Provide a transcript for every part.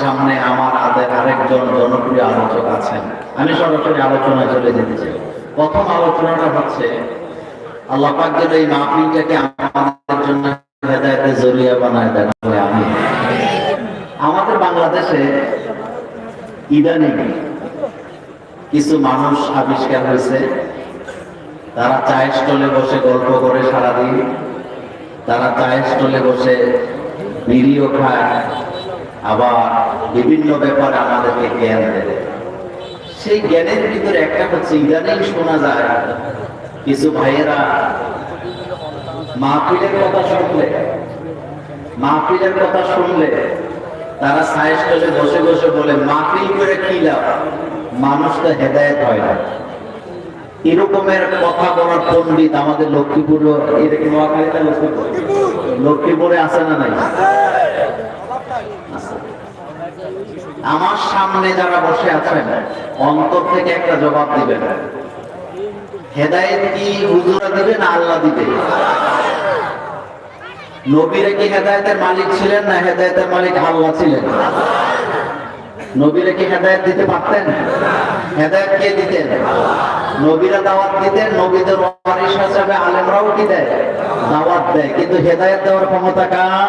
সামনে আমার আরেকজন জনপ্রিয় আলোচক আছেন। আমি সরাসরি আলোচনায় চলে যেতে চাই। প্রথম আলোচনাটা হচ্ছে, আল্লাহ এই মাহফিলটাকে আমাদের জন্য হেদায়েতের জরিয়া বানায় দেন আমি। আমাদের বাংলাদেশে ইদানিং কিছু মানুষ আবিষ্কার হয়েছে। তারা চায়ের স্টলে বসে গল্প করে সারাদিন। তারা চায়ের স্টলে বসে বিড়িও খায়। আবার বিভিন্ন ব্যাপারে আমাদেরকে জ্ঞান দেয়। সেই জ্ঞানের ভিতরে একটা হচ্ছে ইদানিং শোনা যায়, কিছু ভাইয়েরা মাহফিলের কথা শুনলে, মাহফিলের কথা শুনলে তারা সায়েস করে বসে বসে বলে, মাহফিল করে কি লাভ? মানুষ তো হেদায়ত হয় না। এরকমের কথা বলার পণ্ডিত আমাদের লক্ষ্মীপুর। লক্ষ্মীপুর আছে না নাই আছে। আমার সামনে যারা বসে আছেন, অন্তর থেকে একটা জবাব দিবেন। হেদায়েত কি হুজুরা দিবে না আল্লাহ দিবে? নবীরা কি হেদায়েতের মালিক ছিলেন না হেদায়েতের মালিক আল্লাহ ছিলেন? নবীরা কি হেদায়েত দিতে পারতেন? হেদায়েত কে দিতেন? নবীরা দাওয়াত দিতেন, নবীদের ওয়ারিস হিসাবে আলেমরাও কি দেয়? দাওয়াত দেয়। কিন্তু হেদায়েত দেওয়ার ক্ষমতা কার?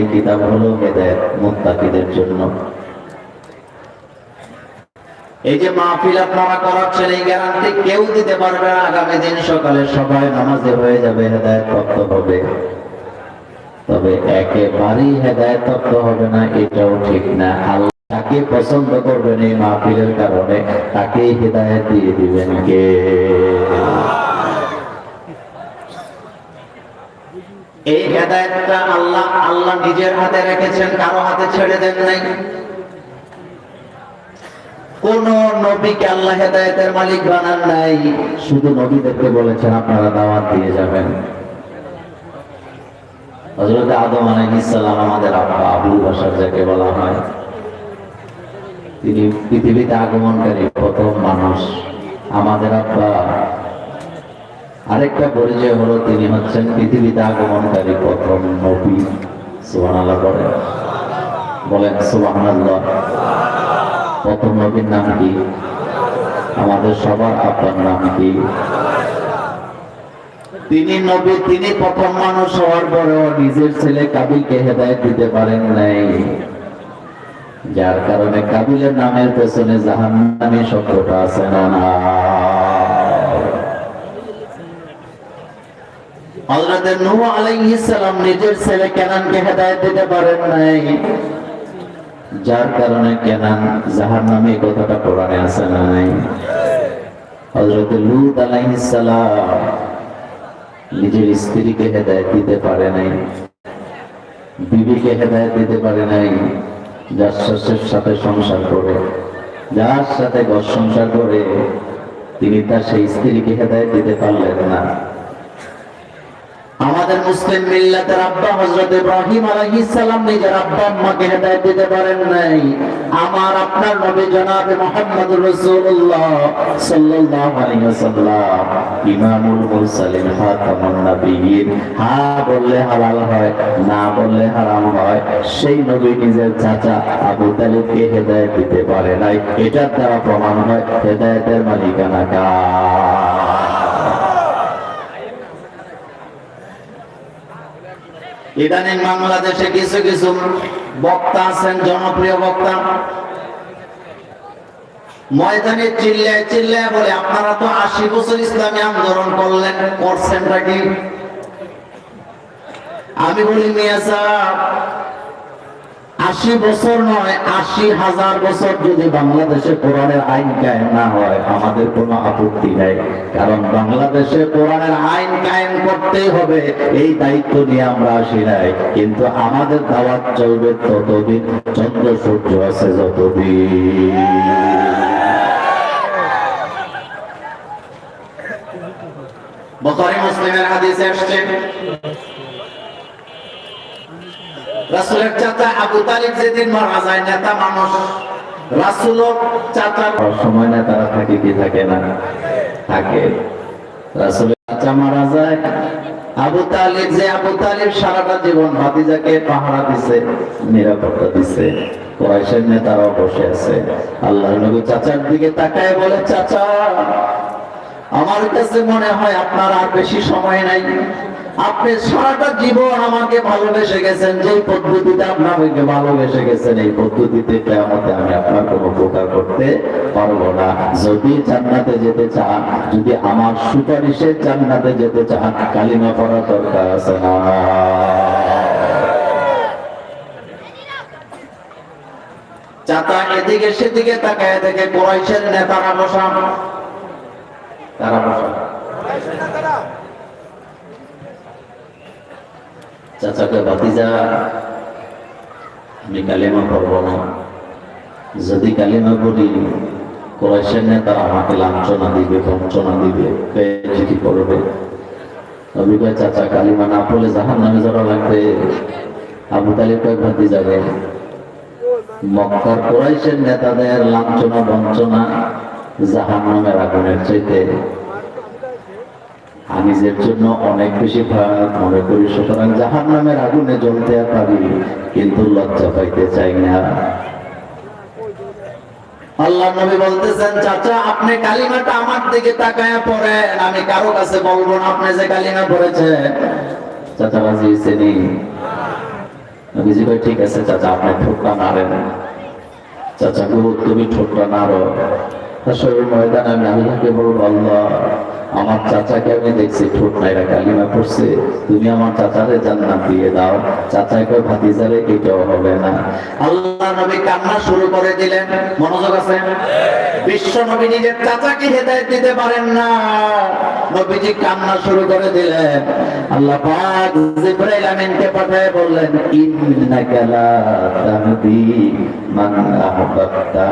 এই কিতাব হলো হেদায়েত জন্য। এই যে মাহফিল আপনারা করাচ্ছেন, এই গ্যারান্টি কেউ দিতে পারবে না। আগামী দিন সকালে সবাই নামাজে হয়ে যাবে, হেদায়ত প্রাপ্ত হবে। তবে একেবারেই হেদায়ত প্রাপ্ত হবে না, এটাও ঠিক না। আল্লাহ তাকে পছন্দ করবেন এই মাহফিলের কারণে, তাকেই হেদায়ত দিয়ে দিবেন কে? এই হেদায়তটা আল্লাহ আল্লাহ নিজের হাতে রেখেছেন, কারও হাতে ছেড়ে দেন নাই। কোন নবীকে আল্লাহ হেদায়েতের মালিক বানান নাই, শুধু নবীদেরকে বলেছেন, আপনারা দাওয়াত দিয়ে যাবেন। হযরত আদম আমাদের আব্বা আবুল বাশার যাকে বলা হয়, তিনি পৃথিবীতে আগমনকারী প্রথম মানুষ। আমাদের আব্বা আরেকটা পরিচয় হলো তিনি হচ্ছেন পৃথিবীতে আগমনকারী প্রথম নবী। সুবহানাল্লাহ বলেন। বলেন, সুবহানাল্লাহ। প্রথম নবীর নাম কি? আমাদের সবার আব্বার নাম কি? তিনি নবী, তিনি প্রথম মানুষ হওয়ার পরেও নিজের ছেলে কাবিলকে হেদায়ত দিতে পারেন নাই। যার কারণে কাবিলের নামের পেছনে জাহান নামে শব্দটা আছে না না হযরত নূহ আলাইহিস সালাম নিজের ছেলে কেনানকে হেদায়েত দিতে পারেন নাই। যার কারণে কেনান জাহার নামে কথাটা কোরআনে আছে নাই। হযরত লূত আলাইহিস সালাম নিজের স্ত্রীকে হেদায়েত দিতে পারে নাই, বিবিকে হেদায়েত দিতে পারে নাই, যার শ্বশুরের সাথে সংসার করে, যার সাথে ঘর সংসার করে, তিনি তার সেই স্ত্রীকে হেদায়েত দিতে পারলেন না। আমাদের মুসলিম মিল্লাতের আব্বা হযরত ইব্রাহিম আলাইহিস সালাম নিজের আব্বা আম্মাকে হেদায়েত দিতে পারেন নাই। আমার আপনার নবী জনাবে মুহাম্মদুর রাসূলুল্লাহ সাল্লাল্লাহু আলাইহি ওয়াসাল্লাম, ইমামুল মুরসালিন খাতামুন নবিয়্যিন। হ্যাঁ বললে হালাল হয়, না বললে হারাম হয়, সেই নবী নিজের চাচা আবু তালিবকে হেদায়েত দিতে পারে নাই। এটার দ্বারা প্রমাণ হয়, হেদায়েতের মালিকানা কার? ইদানিং বাংলাদেশে কিছু কিছু বক্তা আছেন, জনপ্রিয় বক্তা। ময়দানে চিল্লায় চিল্লায় বলে, আপনারা তো আশি বছর ইসলামী আন্দোলন করলেন, করছেনটা কি? আমি বলি, মিয়া সাহেব আশি বছর নয়, আশি হাজার বছর যদি বাংলাদেশে কোরআনের আইন কায়েম না হয়, আমাদের কোনো আপত্তি নাই। কারণ বাংলাদেশে কোরআনের আইন কায়েম করতেই হবে, এই দায়িত্ব নিয়ে আমরা আসি নাই। কিন্তু আমাদের দাওয়াত চলবে ততদিন, চন্দ্র সূর্য আছে যতদিন। বখারি মুসলিমের হাদিসে আসছে। রাসূলের চাচা আবু তালিব যেদিন মারা যায়, নেতা মানুষ। চাচা সময় নেতারা থাকে কি থাকে না? থাকে। চাচা মারা যায়। আবু তালিব যে আবু তালিব সারাটা জীবন পাহারা দিছে, নিরাপত্তা দিছে। কুরাইশের বসে আছে। আল্লাহর নবী চাচার দিকে তাকায় বলে, চাচা, আমার কাছে মনে হয় আপনার আর বেশি সময় নাই। আপনি সারাটা জীবন আমাকে ভালোবেসে গেছেন যে পদ্ধতিতে আপনি আমাকে ভালোবেসে গেছেন, এই পদ্ধতিতে কেয়ামতে আমি আপনার কোনো উপকার করতে পারব না। যদি জান্নাতে যেতে চান, যদি আমার সুপারিশে জান্নাতে যেতে চান, কালিমা পড়া দরকার আছে না? চাতা এদিকে সেদিকে তাকায় দেখে কোরাইশের নেতারা বসা তারা বসা চাচাকে বাতিজা আমি কালিমা পড়ব না যদি কালিমা পড়ি কোরাইশের নেতারা আমাকে লাঞ্ছনা দিবে বঞ্চনা দিবে কি করবে নবী কয় চাচা কালিমা না পড়লে জাহান নামে যারা লাগবে। আবু তালিব কয় ভাতি যাবে মক্কার কোরাইশের নেতাদের লাঞ্ছনা বঞ্চনা জাহান নামের আগুনের চাইতে? আনিজের জন্য অনেক বেশি ভয়ানক মনে করি। সুতরাং জাহান নামের আগুনে জ্বলতে পারি, কিন্তু লজ্জা পাইতে চাই না। আল্লাহ নবী বলতেছেন, চাচা, আপনি কালিমাটা আমার দিকে তাকায়া পড়েন। আমি কারও কাছে বলব না, আপনি যে কালিমা পড়েছেন। চাচা রাজি হয়েছেনি নবীজি কয়, ঠিক আছে চাচা, আপনি ঠোঁটটা নাড়েন। চাচা গো তুমি ঠোঁটটা নাড়ো। আসলে ময়দান আমি আল্লাহকে বলব, আল্লাহ আমার চাচাকে আমি দেখছি, ঠোঁট নাইরা কালিমা পড়ছে। তুমি আমার চাচারে জান্নাত দিয়ে দাও। চাচাকে ভাতিজারে এটাও হবে না। আল্লাহ নবী কান্না শুরু করে দিলেন। মনোযোগ আছে? বিশ্ব নবী নিজের চাচাকে হেদায়েত দিতে পারেন না। নবীজি কান্না শুরু করে দিলেন। আল্লাহ পাক জিবরাইল আমিনকে পাঠিয়ে বললেন, ইন্নাকা লা তাহদি মান আহবাবতা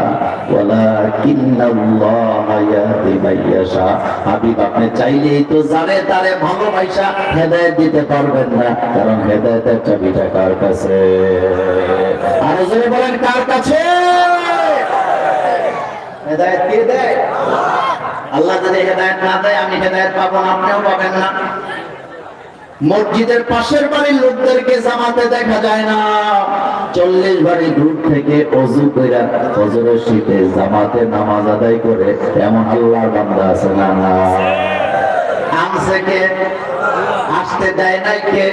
ওয়ালাকিন্নাল্লাহা ইয়াহদি মান ইয়াশা হাবিব, আপনি চাইলেই তো জানে তারে ভালোবাসা হেদায়েত দিতে পারবেন না, কারণ হেদায়েতের চাবিটা কার কাছে? আর জোরে বলেন, কার কাছে? হেদায়েত কে দেয়? আল্লাহ যদি হেদায়েত না দেয়, আমি হেদায়েত পাবো না, আপনিও পাবেন না। মসজিদের পাশের বাড়ির লোকদেরকে জামাতে দেখা যায় না। চল্লিশ বাড়ি দূর থেকে অজু কইরা ফজরের শীতে জামাতে নামাজ আদায় করে এমন আল্লাহর বান্দা আছে না না? আনছে কে আসতে দেয় নাই কে?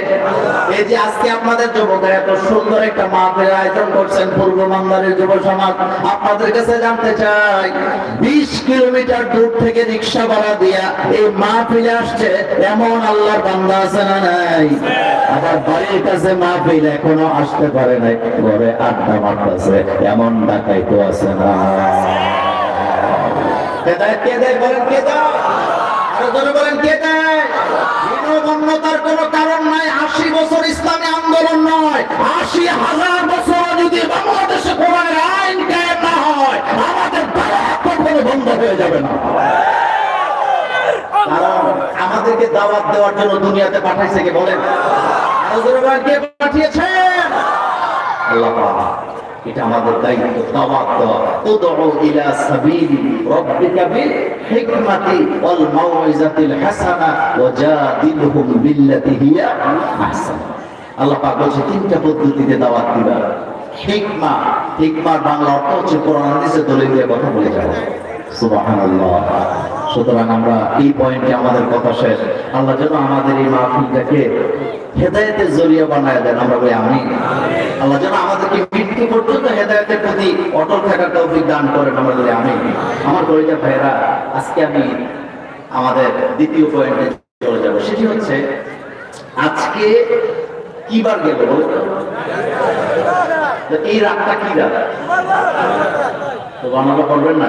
এই যে আজকে আপনাদের যুবকের এত সুন্দর একটা মাহফিল আয়োজন করছেন পূর্ব বাংলার যুব সমাজ, আপনাদের কাছে জানতে চাই, বিশ কিলোমিটার দূর থেকে রিক্সা ভাড়া দিয়া এই মাহফিলে আসছে এমন আল্লাহর বান্দা আছে না নাই? আবার বাড়ির কাছে মাহফিল এখনও আসতে পারে নাই, ঘরে আড্ডা মারতেছে, এমন ডাকাই তো আছে না। হেদায়েত কে দেয়, বলেন, কে দেয়? আরও বলেন, কে দেয়? হীনমন্যতার কোনো কারণ নাই। আশি বছর ইসলামী আন্দোলন নয়। আশি হাজার বছর যদি বাংলাদেশে কোরআনের আইন কায়েম না হয়, আমাদের কখনো বন্ধ হয়ে যাবে না। আমাদেরকে দাওয়াত দেওয়ার জন্য দুনিয়াতে পাঠাইছে কে বলেন? কে পাঠিয়েছেন? আল্লাহ। তিনটা পদ্ধতিতে দাওয়াত দিবা। হিকমা হিকমার বাংলা অর্থ হচ্ছে কোরআন দিয়ে কথা বলে সুবহানাল্লাহ। সুতরাং আমরা এই পয়েন্টে আমাদের কথা শেষ। আল্লাহ যেন আমাদের এই মাহফিলটাকে হেদায়েতের জরিয়া বানায় দেন, আমরা বলি আমি আল্লাহ যেন আমাদেরকে মৃত্যু পর্যন্ত হেদায়েতের প্রতি অটল থাকার তৌফিক দান করেন, আমরা বলি আমি আমার কলিজা ভাইয়েরা, আজকে আমি আমাদের দ্বিতীয় পয়েন্টে চলে যাব। সেটি হচ্ছে, আজকে কি বার গেল এই রাতটা কি রাত তো বানানো করবেন না?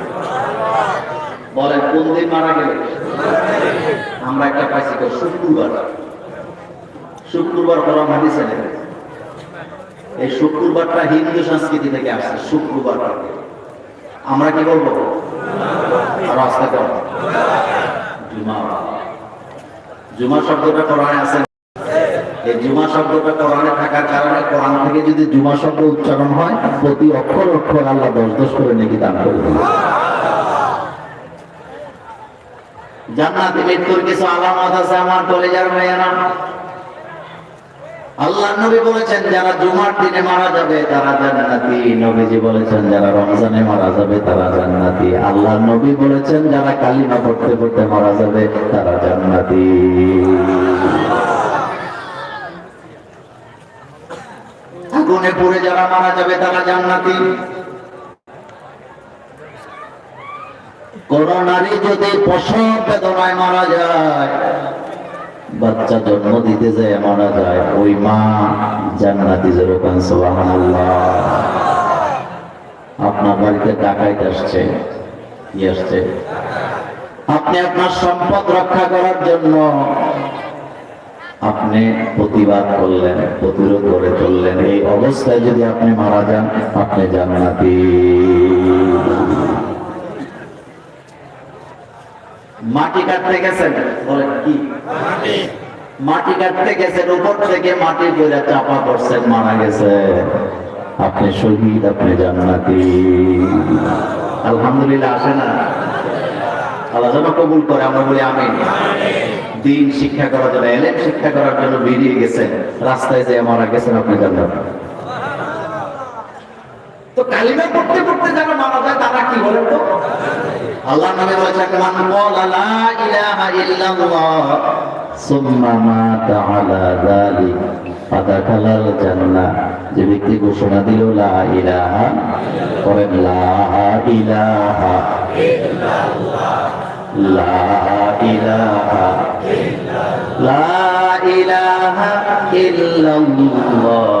বলেন, কোন দিন মারা গেলে? আমরা একটা পাইছি শুক্রবার। শুক্রবার কোরআন হাদিসে এই শুক্রবারটা হিন্দু সংস্কৃতি থেকে আসছে, শুক্রবার আমরা কি বলব? কর জুমা। শব্দটা কোরআনে আছে। এই জুমা শব্দটা কোরআনে থাকার কারণে কোরআন থেকে যদি জুমা শব্দ উচ্চারণ হয়, প্রতি অক্ষর অক্ষর আল্লাহ দশ দশ করে নাকি দিন জান্নাতে মৃত্যুর কিছু আলামত আছে, আমার কলেজার ভাইয়ারা আল্লাহ নবী বলেছেন, যারা জুমার দিনে মারা যাবে, তারা জান্নাতি। নবীজি বলেছেন, যারা রমজানে মারা যাবে, তারা জান্নাতি। আল্লাহ নবী বলেছেন, যারা কালিমা পড়তে পড়তে মারা যাবে, তারা জান্নাতি। আগুনে পুড়ে যারা মারা যাবে, তারা জান্নাতি। কোন নারী যদি প্রসব বেদনায় মারা যায়, বাচ্চা জন্ম দিতে যায় মারা যায়, ওই মা জান্নাতি সুবহানাল্লাহ। আপনার বাড়িতে ডাকাইত আসছে, কি আসছে? আপনি আপনার সম্পদ রক্ষা করার জন্য আপনি প্রতিবাদ করলেন, প্রতিরোধ করে চললেন এই অবস্থায় যদি আপনি মারা যান, আপনি জান্নাতি। মাটি কাটতে গেছেন? বলেন কি? মাটি। কাটতে গেছেন উপর থেকে মাটি পড়ে চাপা পড়ছেন মারা গেছে। আপনি শহীদ আপনি জান্নাতি। আলহামদুলিল্লাহ আসে না? আল্লাহ যেন কবুল করে আমরা বলি আমি দিন শিক্ষা করার জন্য এলেন শিক্ষা করার জন্য বেরিয়ে গেছেন। রাস্তায় যে মারা গেছেন আপনি জান্নাত। তো কালিমা পড়তে পড়তে যারা মারা যায়, তারা কি তো? আল্লাহ মান লা ইলাহা ইল্লাল্লাহ, সুম্মা মাতা আলা যালিক যে ব্যক্তি ঘোষণা দিল, লা ইলাহা লা ইলাহা লা ইলাহা লা ইলাহা ইল্লাল্লাহ।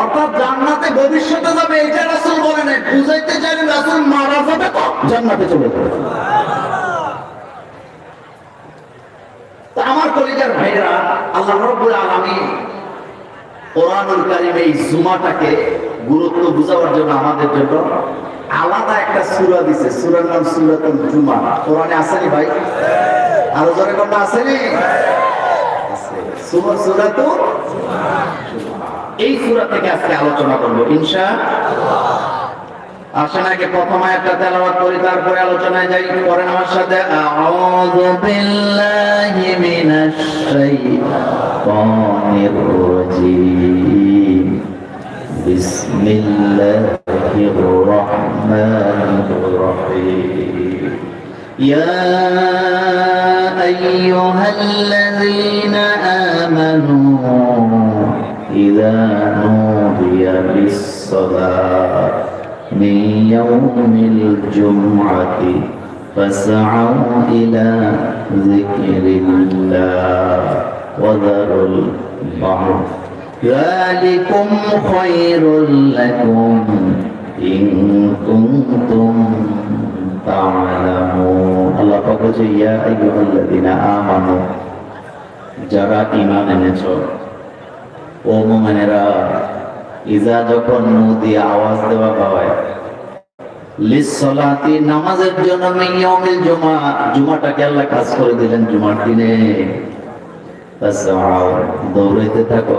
অর্থাৎ জান্নাতে ভবিষ্যতে যাবে এটা রাসূল বলে নাই। বুঝাইতে চাইলেন রাসূল মারা যাবে তো। জান্নাতে চলে যাবে। আমার কলিজার ভাইরা, আল্লাহ রাব্বুল আলামিন কোরআনুল কারীম এই জুমাটাকে গুরুত্ব বুঝাবার জন্য আমাদের জন্য আলাদা একটা সূরা দিছে। সূরার নাম জুমা। কোরআনে আসেনি ভাই? আরও জোরে কোনটা আসেনি সূরাতুল এই সুরা থেকে আজকে আলোচনা করব ইনশা আসেন আগে প্রথম একটা তেলাবাদ করি, তারপরে আলোচনায় যাই করেন আমার সাথে। আউযু বিল্লাহি মিনাশ শাইতানির রাজিম। বিসমিল্লাহির রাহমানির রাহিম। ইয়া আইয়ুহাল্লাযী للصلاة من يوم الجمعة فاسعوا إلى ذكر الله وذروا البعض ذلكم خير لكم إن كنتم تعلمون الله قد يا أيها الذين آمنوا যারা ইমান এনেছ ও মোমেনেরা ইজা যখন নু আওয়াজ দেওয়া হয় লিসলাতি নামাজের জন্য মিয়াউমিল জুমা, জুমাটাকে আল্লাহ কাজ করে দিলেন জুমার দিনে। দৌড়াইতে থাকো।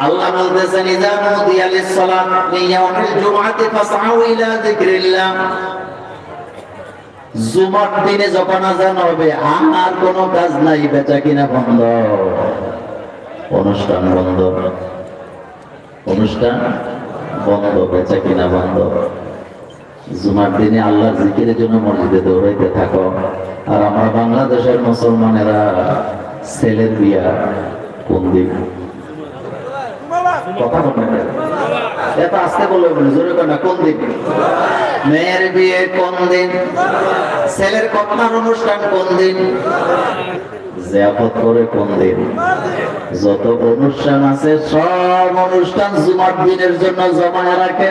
আল্লাহ বলতেছেন, ইযা নুদিয়া লিস-সালাত ইয়াউমিল জুমআতি ফাসআউ ইলা যিকরিল্লাহ। জুমার দিনে যখন আজান হবে, আর কোনো কাজ নাই, বেচা কিনা বন্ধ। অনুষ্ঠান বন্ধ। অনুষ্ঠান বন্ধ, বেচা কিনা বন্ধ। জুমার দিনে আল্লাহর জিকিরের জন্য মসজিদে দৌড়াইতে থাকো। আর আমরা বাংলাদেশের মুসলমানেরা, ছেলের বিয়া কোন দিন? কথা মনে করে এত আস্তে বলে জোরে কর না, কোন দিন? মেয়ের বিয়ে কোন দিন? ছেলের কন্যার অনুষ্ঠান কোন দিন? জিয়াফত করে কোন দিন? যত অনুষ্ঠান আছে, সব অনুষ্ঠান জুমার দিনের জন্য জমায় রাখে।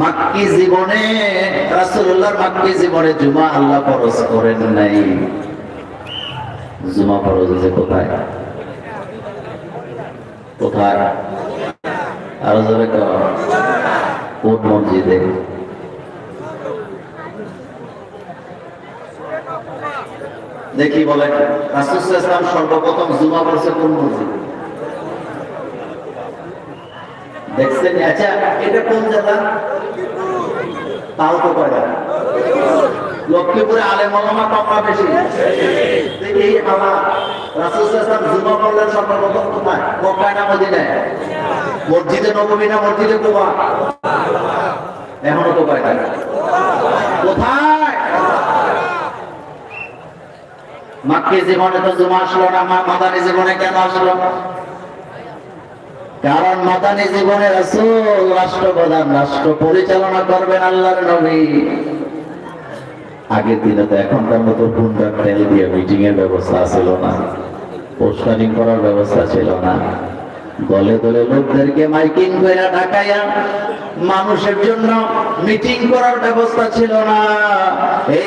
মাক্কি জীবনে, রাসূলুল্লাহর মাক্কি জীবনে জুমা আল্লাহ ফরজ করেন নাই। জুমা ফরজ আছে কোথায়? কোথায়? আরও জোরে কোন মসজিদে? দেখি বলেন, রাসূল সাল্লাল্লাহু আলাইহি সর্বপ্রথম জুমা পড়ছে কোন মসজিদে? দেখছেন? আচ্ছা এটা কোন তাও তো কয়টা লক্ষ্মীপুরে ওলামা কম না বেশি? এই না মদিনায়? মসজিদে নববী না মসজিদে কয়টা কোথায়? মাক্কি জীবনে তো জুমা আসলো না মাদানী জীবনে কেন আসলো? কারণ মাদানী জীবনে রাসূল, রাষ্ট্রপ্রধান রাষ্ট্র পরিচালনা করবেন আল্লাহর নবী। আগের দিনে তো এখনকার মতো পুন্ডার তেল দিয়ে মিটিং এর ব্যবস্থা ছিল না পোস্টারিং করার ব্যবস্থা ছিল না। দলে দলে লোকদেরকে মাইকিং করে ঢাকাইয়া মানুষের জন্য মিটিং করার ব্যবস্থা ছিল না। এই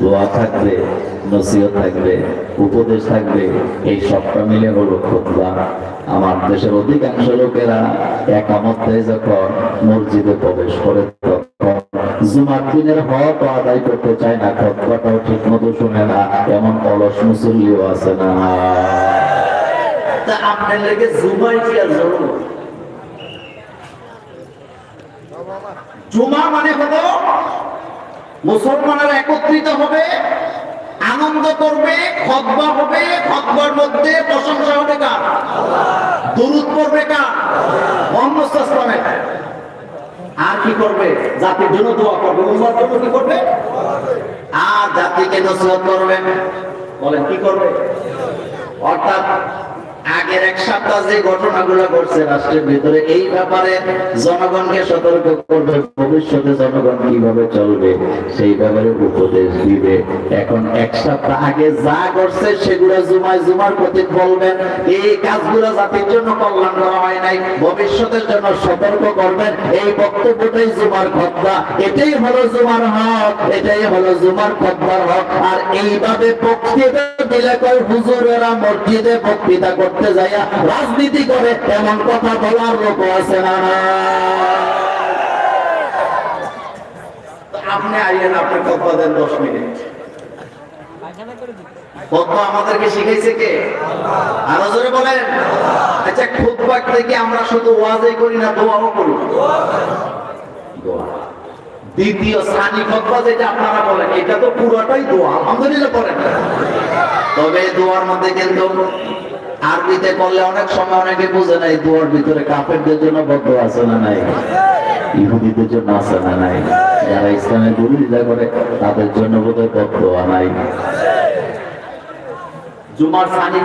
দোয়া থাকবে, নসিহত থাকবে, উপদেশ থাকবে, এই সবটা মিলে হলো খতবা। আমার দেশের অধিকাংশ লোকেরা একামত যখন মসজিদে প্রবেশ করে, তখন জুমার দিনের হক আদায় করতে চায় না, খতবাটাও ঠিক মতো শুনে না, এমন অলস মুসল্লিও আছে না। জুমা মানে হলো মুসলমানেরা একত্রিত হবে, আনন্দ করবে, খতবা হবে, খতবার মধ্যে প্রশংসা হবে কার? দরুদ পড়বে কার? মোহাম্মদ সাল্লামের আর কি করবে? জাতির জন্য দোয়া করবে। উম্মার জন্য কি করবে? আর জাতিকে নসিহত করবে। বলেন, কি করবে? অর্থাৎ আগের এক সপ্তাহ যে ঘটনাগুলো ঘটছে রাষ্ট্রের ভিতরে, এই ব্যাপারে জনগণকে সতর্ক করবে, ভবিষ্যতে জনগণ কীভাবে চলবে, সেই ব্যাপারে উপদেশ দিবে। এখন এক সপ্তাহ আগে যা করছে সেগুলো জুমায় জুমার প্রতি বলবেন। এই কাজগুলো জাতির জন্য কল্যাণ করা হয় নাই, ভবিষ্যতের জন্য সতর্ক করবেন। এই বক্তব্যটাই জুমার খতবা এটাই হলো জুমার হক, এটাই হলো জুমার খতবার হক। আর এইভাবে বক্তৃতা দিলে কয় হুজুরেরা মসজিদে বক্তৃতা করতে যাইয়া রাজনীতি করে, এমন কথা বলার লোক আছে না? আপনি আইয়েন আপনি কথা দেন দশ মিনিট। আমাদেরকে কে? আচ্ছা থেকে আমরা শুধু করি না দ্বিতীয় আপনারা বলেন, এটা তো পুরোটাই দোয়া। তবে দোয়ার মধ্যে কিন্তু আরবিতে করলে অনেক সময় অনেকে বুঝে নাই দোয়ার ভিতরে কাফেরদের জন্য বদ্ধ আছে না নাই? ইহুদিদের জন্য আছে না নাই? যারা ইসলামের করে, তাদের জন্য বদ্ধ নাই। জুমার সানি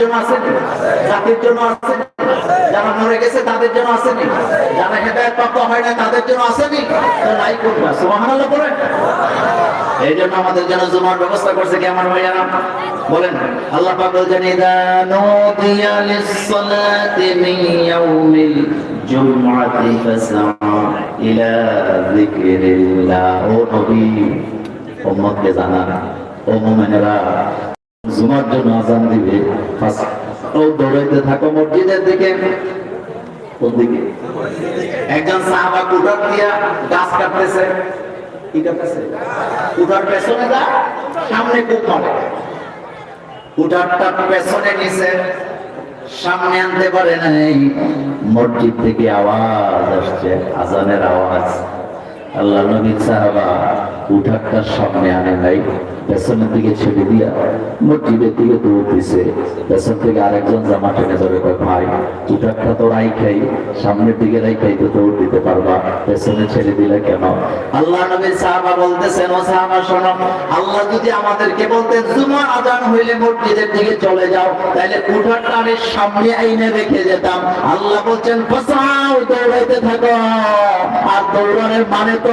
জন্য আছে। জন্য জন্য যারা মরে গেছে, তাদের জন্য আসেনি যারা হয় না তাদের জন্য আসেনি এই জন্য আমাদের জন্য জুমার ব্যবস্থা করছে কি আমার ভাইয়ারা? বলেন, আল্লাহ পাক বলছেন, ইদা নুদিয়া লিস-সালাতি মিন ইয়াউমিল জুমআতি ফাসআউ ইলা যিকরিল্লাহ। ও নবী, উম্মতকে জানান, ও মুমিনেরা, জুমার জন্য আজান দিবে। ফাস- ও দৌড়াইতে থাকো মসজিদের দিকে। কোন দিকে? একজন সাহাবা কুটার দিয়া গাছ কাটতেছে। সামনে খুব পেছনে সামনে আনতে পারে নাই। মসজিদ থেকে আওয়াজ আসছে, আজানের আওয়াজ। আল্লাহ নবী সাহাবা উঠারটা সামনে আনে নাই। পেছনের দিকে ছেড়ে দিয়া মসজিদের দিকে দৌড় দিছে। পেছন থেকে আরেকজন জামা টেনে ধরে কয়, ভাই উঠারটা তো রাই খাই, সামনের দিকে রাই খাই তো দৌড় দিতে পারবা। পেছনে ছেড়ে দিলে কেন? আল্লাহ নবী সাহাবা বলতেছেন, ও সাহাবা, শোনো, আল্লাহ যদি আমাদেরকে বলতেন জুমার আজান হইলে মসজিদের দিকে চলে যাও তাহলে উঠারটা আমি সামনে আইনে রেখে যেতাম। আল্লাহ বলছেন, ফসাও, দৌড়াইতে থাকো। আর দৌড়ানোর মানে তো